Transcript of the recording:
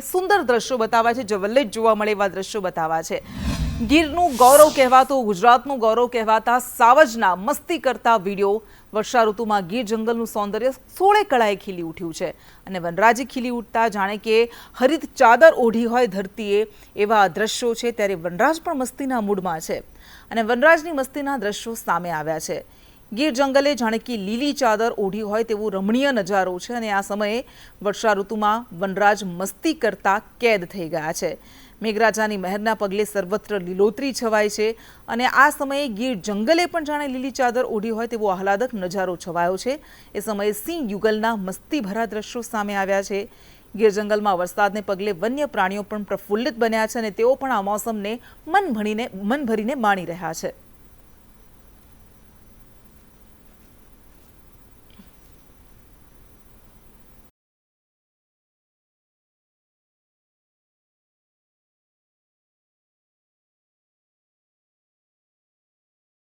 સુંદર દ્રશ્યો બતાવ્યા છે, જ જોવા મળે એવા દ્રશ્યો બતાવ્યા છે. ગીરનું ગૌરવ કહેવાતું, ગુજરાતનું ગૌરવ કહેવાતા સાવજના મસ્તી કરતા વીડિયો. વર્ષા ઋતુમાં ગીર જંગલનું સૌંદર્ય સોળે કળાએ ખીલી ઉઠ્યું છે અને વનરાજી ખીલી ઉઠતા જાણે કે હરિત ચાદર ઓઢી હોય ધરતીએ એવા દ્રશ્યો છે, ત્યારે વનરાજ પણ મસ્તીના મૂડમાં છે. અને વનરાજની મસ્તીના દ્રશ્યો સામે આવ્યા છે. ગીર જંગલે જાણે કે લીલી ચાદર ઓઢી હોય તેવો રમણીય નજારો છે અને આ સમયે વર્ષા ઋતુમાં વનરાજ મસ્તી કરતા કેદ થઈ ગયા છે. મેઘરાજાની મહેરના પગલે સર્વત્ર લીલોતરી છવાય છે અને આ સમયે ગીર જંગલે પણ જાણે લીલી ચાદર ઓઢી હોય તેવો આહલાદક નજારો છવાયો છે. એ સમયે સિંહ યુગલના મસ્તીભરા દ્રશ્યો સામે આવ્યા છે. ગીર જંગલમાં વરસાદને પગલે વન્ય પ્રાણીઓ પણ પ્રફુલ્લિત બન્યા છે અને તેઓ પણ આ મોસમને મન ભણીને મન ભરીને માણી રહ્યા છે.